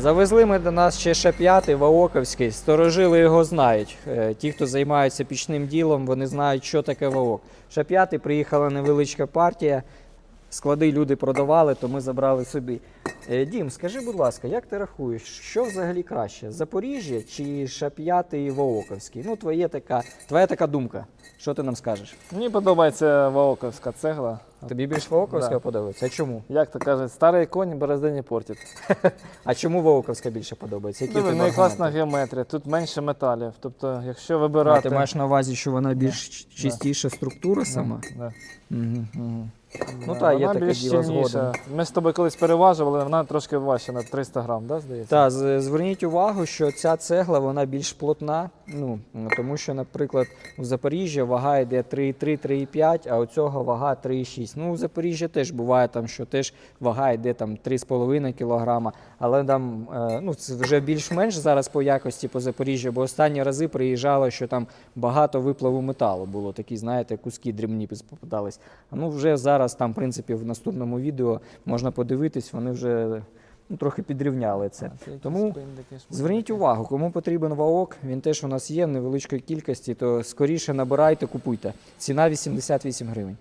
Завезли ми до нас ще Ш5 Ваоковський. Сторожили його знають. Е, Ті, хто займаються пічним ділом, вони знають, що таке Ваок. Ш5 приїхала невеличка партія. Склади люди продавали, то ми забрали собі. Е, Дім, скажи, будь ласка, як ти рахуєш, що взагалі краще? Запоріжжя чи Ш5 і Ваоковський? Ну, твоє така, твоя така думка. Що ти нам скажеш? Мені подобається Ваоковська цегла. Тобі більш Волковська Да. подобається? А чому? Як то кажуть, старий конь борозди не портить. А чому Волковська більше подобається? Які Диви, ну класна геометрія, тут менше металів. Тобто, якщо вибирати. А, ти маєш на увазі, що вона більш Да. чистіша структура сама? да. Угу. Мгм. Ну та, є таке більш діло щільніша. згодом. Ми з тобою колись переважували, вона трошки важча на 300 грам, да, здається? Та з- зверніть увагу, що ця цегла вона більш плотна. Ну тому що, наприклад, у Запоріжжя вага йде 3,3-3,5, а у цього вага 3,6. Ну, у Запоріжжя теж буває там, що теж вага йде там 3,5 кг, але там е, ну, це вже більш-менш зараз по якості по Запоріжжю, бо останні рази приїжджало, що там багато виплаву металу було. Такі, знаєте, куски дрібні попадались. А ну вже зараз там, в принципі, в наступному відео можна подивитись, вони вже ну, трохи підрівняли це. А, це Тому. Зверніть увагу, кому потрібен ваок, він теж у нас є в невеличкій кількості, то скоріше набирайте, купуйте. Ціна 88 гривень.